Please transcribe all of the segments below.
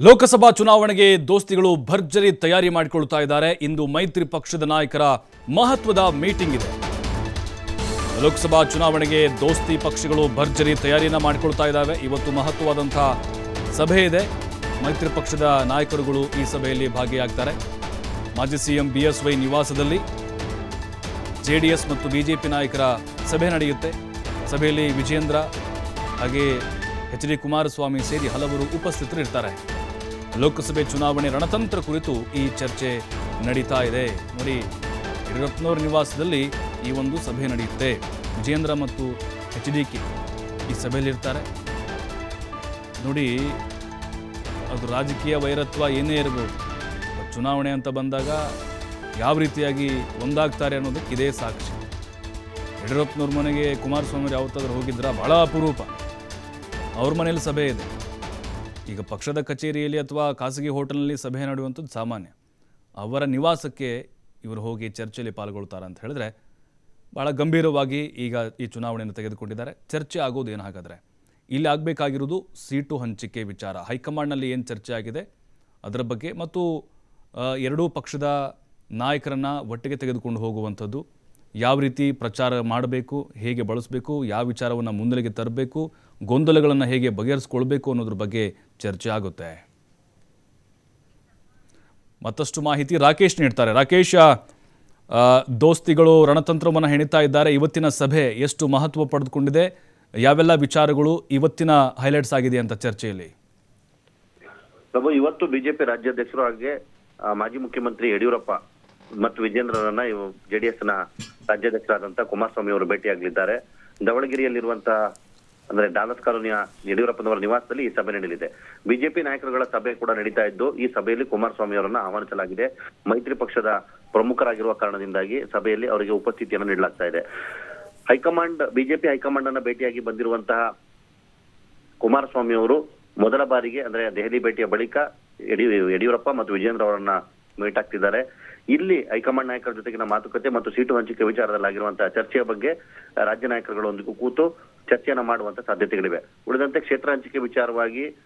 ಲೋಕಸಭಾ ಚುನಾವಣೆಗೆ ದೋಸ್ತಿಗಳು ಭರ್ಜರಿ ತಯಾರಿ ಮಾಡಿಕೊಳ್ತಾ ಇದ್ದಾರೆ. ಇಂದು ಮೈತ್ರಿ ಪಕ್ಷದ ನಾಯಕರ ಮಹತ್ವದ ಮೀಟಿಂಗ್ ಇದೆ. ಲೋಕಸಭಾ ಚುನಾವಣೆಗೆ ದೋಸ್ತಿ ಪಕ್ಷಗಳು ಭರ್ಜರಿ ತಯಾರಿಯನ್ನ ಮಾಡಿಕೊಳ್ತಾ ಇದ್ದಾವೆ. ಇವತ್ತು ಮಹತ್ವವಾದಂತಹ ಸಭೆ ಇದೆ. ಮೈತ್ರಿ ಪಕ್ಷದ ನಾಯಕರುಗಳು ಈ ಸಭೆಯಲ್ಲಿ ಭಾಗಿಯಾಗ್ತಾರೆ. ಮಾಜಿ ಸಿಎಂ ಬಿಎಸ್ವೈ ನಿವಾಸದಲ್ಲಿ ಜೆಡಿಎಸ್ ಮತ್ತು ಬಿಜೆಪಿ ನಾಯಕರ ಸಭೆ ನಡೆಯುತ್ತೆ. ಸಭೆಯಲ್ಲಿ ವಿಜೇಂದ್ರ ಹಾಗೆ ಎಚ್ ಡಿ ಕುಮಾರಸ್ವಾಮಿ ಸೇರಿ ಹಲವರು ಉಪಸ್ಥಿತರಿರ್ತಾರೆ. ಲೋಕಸಭೆ ಚುನಾವಣೆ ರಣತಂತ್ರ ಕುರಿತು ಈ ಚರ್ಚೆ ನಡೀತಾ ಇದೆ. ನೋಡಿ ಯಡಿಯೂರಪ್ಪನವ್ರ ನಿವಾಸದಲ್ಲಿ ಈ ಒಂದು ಸಭೆ ನಡೆಯುತ್ತೆ. ವಿಜೇಂದ್ರ ಮತ್ತು ಎಚ್ ಡಿ ಕೆ ಈ ಸಭೆಯಲ್ಲಿರ್ತಾರೆ. ನೋಡಿ, ಅದು ರಾಜಕೀಯ ವೈರತ್ವ ಏನೇ ಇರಬಹುದು ಚುನಾವಣೆ ಅಂತ ಬಂದಾಗ ಯಾವ ರೀತಿಯಾಗಿ ಒಂದಾಗ್ತಾರೆ ಅನ್ನೋದಕ್ಕೆ ಇದೇ ಸಾಕ್ಷಿ. ಯಡಿಯೂರಪ್ಪನವ್ರ ಮನೆಗೆ ಕುಮಾರಸ್ವಾಮಿ ಯಾವತ್ತಾದ್ರೂ ಹೋಗಿದ್ರ ಬಹಳ ಅಪರೂಪ. ಅವ್ರ ಮನೇಲಿ ಸಭೆ ಇದೆ. ಈಗ ಪಕ್ಷದ ಕಚೇರಿಯಲ್ಲಿ ಅಥವಾ ಖಾಸಗಿ ಹೋಟೆಲ್ನಲ್ಲಿ ಸಭೆ ನಡೆಯುವಂಥದ್ದು ಸಾಮಾನ್ಯ. ಅವರ ನಿವಾಸಕ್ಕೆ ಇವರು ಹೋಗಿ ಚರ್ಚೆಯಲ್ಲಿ ಪಾಲ್ಗೊಳ್ತಾರೆ ಅಂತ ಹೇಳಿದ್ರೆ ಭಾಳ ಗಂಭೀರವಾಗಿ ಈಗ ಈ ಚುನಾವಣೆಯನ್ನು ತೆಗೆದುಕೊಂಡಿದ್ದಾರೆ. ಚರ್ಚೆ ಆಗೋದು ಏನು ಹಾಗಾದರೆ? ಇಲ್ಲಿ ಆಗಬೇಕಾಗಿರೋದು ಸೀಟು ಹಂಚಿಕೆ ವಿಚಾರ. ಹೈಕಮಾಂಡ್ನಲ್ಲಿ ಏನು ಚರ್ಚೆ ಆಗಿದೆ? ಅದರ ಬಗ್ಗೆ ಮತ್ತು ಎರಡೂ ಪಕ್ಷದ ನಾಯಕರನ್ನು ಒಟ್ಟಿಗೆ ತೆಗೆದುಕೊಂಡು ಹೋಗುವಂಥದ್ದು. ಯಾವ ರೀತಿ ಪ್ರಚಾರ ಮಾಡಬೇಕು? ಹೇಗೆ ಬಳಸಬೇಕು? ಯಾವ ವಿಚಾರವನ್ನು ಮುಂದಲಿಗೆ ತರಬೇಕು? ಗೊಂದಲಗಳನ್ನು ಹೇಗೆ ಬಗೆಹರಿಸ್ಕೊಳ್ಬೇಕು ಅನ್ನೋದ್ರ ಬಗ್ಗೆ ಚರ್ಚೆ ಆಗುತ್ತೆ. ಮತ್ತಷ್ಟು ಮಾಹಿತಿ ರಾಕೇಶ್ ನೀಡ್ತಾರೆ. ರಾಕೇಶ ದೋಸ್ತಿಗಳು ರಣತಂತ್ರವನ್ನು ಹೆಣಿತಾ ಇದ್ದಾರೆ. ಇವತ್ತಿನ ಸಭೆ ಎಷ್ಟು ಮಹತ್ವ ಪಡೆದುಕೊಂಡಿದೆ? ಯಾವೆಲ್ಲ ವಿಚಾರಗಳು ಇವತ್ತಿನ ಹೈಲೈಟ್ಸ್ ಆಗಿದೆ ಅಂತ ಚರ್ಚೆಯಲ್ಲಿ? ಪ್ರಭು ಇವತ್ತು ಬಿಜೆಪಿ ರಾಜ್ಯಾಧ್ಯಕ್ಷರು ಹಾಗೆ ಮಾಜಿ ಮುಖ್ಯಮಂತ್ರಿ ಯಡಿಯೂರಪ್ಪ ಮತ್ತು ವಿಜೇಂದ್ರರನ್ನ ಜೆಡಿಎಸ್ನ ರಾಜ್ಯಾಧ್ಯಕ್ಷರಾದಂತ ಕುಮಾರಸ್ವಾಮಿ ಅವರು ಭೇಟಿಯಾಗಲಿದ್ದಾರೆ. ದಾವಣಗೆರೆಯಲ್ಲಿರುವಂತಹ ಅಂದ್ರೆ ಡಾಲಸ್ ಕಾಲೋನಿಯ ಯಡಿಯೂರಪ್ಪನವರ ನಿವಾಸದಲ್ಲಿ ಈ ಸಭೆ ನಡೆಯಲಿದೆ. ಬಿಜೆಪಿ ನಾಯಕರುಗಳ ಸಭೆ ಕೂಡ ನಡೀತಾ ಇದ್ದು, ಈ ಸಭೆಯಲ್ಲಿ ಕುಮಾರಸ್ವಾಮಿ ಅವರನ್ನು ಆಹ್ವಾನಿಸಲಾಗಿದೆ. ಮೈತ್ರಿ ಪಕ್ಷದ ಪ್ರಮುಖರಾಗಿರುವ ಕಾರಣದಿಂದಾಗಿ ಸಭೆಯಲ್ಲಿ ಅವರಿಗೆ ಉಪಸ್ಥಿತಿಯನ್ನು ನೀಡಲಾಗ್ತಾ ಇದೆ. ಹೈಕಮಾಂಡ್, ಬಿಜೆಪಿ ಹೈಕಮಾಂಡ್ ಅನ್ನ ಭೇಟಿಯಾಗಿ ಬಂದಿರುವಂತಹ ಕುಮಾರಸ್ವಾಮಿ ಅವರು ಮೊದಲ ಬಾರಿಗೆ, ಅಂದ್ರೆ ದೆಹಲಿ ಭೇಟಿಯ ಬಳಿಕ ಯಡಿಯೂ- ಯಡಿಯೂರಪ್ಪ ಮತ್ತು ವಿಜೇಂದ್ರ ಅವರನ್ನ ಮೀಟ್ ಆಗ್ತಿದ್ದಾರೆ. ಇಲ್ಲಿ ಹೈಕಮಾಂಡ್ ನಾಯಕರ ಜೊತೆಗಿನ ಮಾತುಕತೆ ಮತ್ತು ಸೀಟು ಹಂಚಿಕೆ ವಿಚಾರದಲ್ಲಿ ಆಗಿರುವಂತಹ ಚರ್ಚೆಯ ಬಗ್ಗೆ ರಾಜ್ಯ ನಾಯಕರುಗಳೊಂದಿಗೂ ಕೂತು ಚರ್ಚೆಯನ್ನು ಮಾಡುವಂತ ಸಾಧ್ಯತೆಗಳಿವೆ. ಉಳಿದಂತೆ ಕ್ಷೇತ್ರ ಹಂಚಿಕೆ ವಿಚಾರವಾಗಿ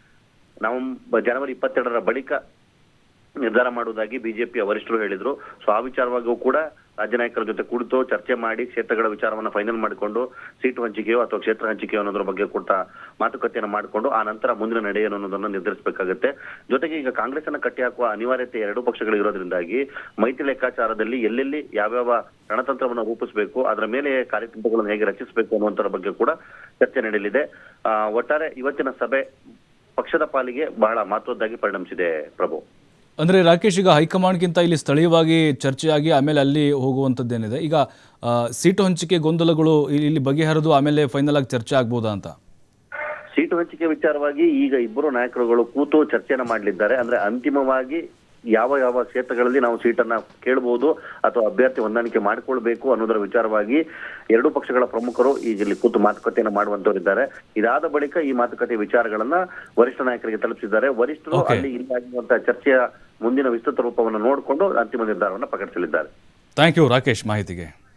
ನವೆಂಬರ್ ಜನವರಿ ಇಪ್ಪತ್ತೆರಡರ ಬಳಿಕ ನಿರ್ಧಾರ ಮಾಡುವುದಾಗಿ ಬಿಜೆಪಿಯ ವರಿಷ್ಠರು ಹೇಳಿದ್ರು. ಸೊ, ಆ ವಿಚಾರವಾಗಿಯೂ ಕೂಡ ರಾಜ್ಯ ನಾಯಕರ ಜೊತೆ ಕುಳಿತು ಚರ್ಚೆ ಮಾಡಿ ಕ್ಷೇತ್ರಗಳ ವಿಚಾರವನ್ನ ಫೈನಲ್ ಮಾಡಿಕೊಂಡು ಸೀಟು ಹಂಚಿಕೆಯೋ ಅಥವಾ ಕ್ಷೇತ್ರ ಹಂಚಿಕೆಯೋ ಅನ್ನೋದ್ರ ಬಗ್ಗೆ ಕೂಡ ಮಾತುಕತೆಯನ್ನು ಮಾಡಿಕೊಂಡು ಆ ನಂತರ ಮುಂದಿನ ನಡೆ ಏನು ಅನ್ನೋದನ್ನ ನಿರ್ಧರಿಸಬೇಕಾಗುತ್ತೆ. ಜೊತೆಗೆ ಈಗ ಕಾಂಗ್ರೆಸ್ ಅನ್ನ ಕಟ್ಟಿ ಹಾಕುವ ಅನಿವಾರ್ಯತೆ ಎರಡೂ ಪಕ್ಷಗಳಿರೋದ್ರಿಂದಾಗಿ ಮೈತ್ರಿ ಲೆಕ್ಕಾಚಾರದಲ್ಲಿ ಎಲ್ಲೆಲ್ಲಿ ಯಾವ್ಯಾವ ರಣತಂತ್ರವನ್ನು ರೂಪಿಸಬೇಕು, ಅದರ ಮೇಲೆ ಕಾರ್ಯತಂತ್ರಗಳನ್ನು ಹೇಗೆ ರಚಿಸಬೇಕು ಅನ್ನುವಂತರ ಬಗ್ಗೆ ಕೂಡ ಚರ್ಚೆ ನಡೆಯಲಿದೆ. ಒಟ್ಟಾರೆ ಇವತ್ತಿನ ಸಭೆ ಪಕ್ಷದ ಪಾಲಿಗೆ ಬಹಳ ಮಹತ್ವದ್ದಾಗಿ ಪರಿಣಮಿಸಿದೆ ಪ್ರಭು. ಅಂದರೆ ರಾಕೇಶ್ ಈಗ ಹೈಕಮಾಂಡ್ಗಿಂತ ಇಲ್ಲಿ ಸ್ಥಳೀಯವಾಗಿ ಚರ್ಚೆಯಾಗಿ ಆಮೇಲೆ ಅಲ್ಲಿ ಹೋಗುವಂಥದ್ದೇನಿದೆ? ಈಗ ಸೀಟು ಹಂಚಿಕೆ ಗೊಂದಲಗಳು ಇಲ್ಲಿ ಬಗೆಹರಿದು ಆಮೇಲೆ ಫೈನಲ್ ಆಗಿ ಚರ್ಚೆ ಆಗ್ಬೋದಾ ಅಂತ? ಸೀಟು ಹಂಚಿಕೆ ವಿಚಾರವಾಗಿ ಈಗ ಇಬ್ಬರು ನಾಯಕರುಗಳು ಕೂತು ಚರ್ಚೆನ ಮಾಡಲಿದ್ದಾರೆ. ಅಂದ್ರೆ ಅಂತಿಮವಾಗಿ ಯಾವ ಯಾವ ಕ್ಷೇತ್ರಗಳಲ್ಲಿ ನಾವು ಸೀಟನ್ನ ಕೇಳಬಹುದು ಅಥವಾ ಅಭ್ಯರ್ಥಿ ಹೊಂದಾಣಿಕೆ ಮಾಡಿಕೊಳ್ಬೇಕು ಅನ್ನೋದರ ವಿಚಾರವಾಗಿ ಎರಡೂ ಪಕ್ಷಗಳ ಪ್ರಮುಖರು ಈಗ ಇಲ್ಲಿ ಕೂತು ಮಾತುಕತೆಯನ್ನು ಮಾಡುವಂತವರಿದ್ದಾರೆ ಇದಾದ ಬಳಿಕ ಈ ಮಾತುಕತೆ ವಿಚಾರಗಳನ್ನ ವರಿಷ್ಠ ನಾಯಕರಿಗೆ ತಲುಪಿಸಿದ್ದಾರೆ. ವರಿಷ್ಠರು ಅಲ್ಲಿ ಇಲ್ಲಿ ಆಗಿರುವಂತಹ ಚರ್ಚೆಯ ಮುಂದಿನ ವಿಸ್ತೃತ ರೂಪವನ್ನು ನೋಡಿಕೊಂಡು ಅಂತಿಮ ನಿರ್ಧಾರವನ್ನು ಪ್ರಕಟಿಸಲಿದ್ದಾರೆ. ಥ್ಯಾಂಕ್ ಯು ರಾಕೇಶ್ ಮಾಹಿತಿಗೆ.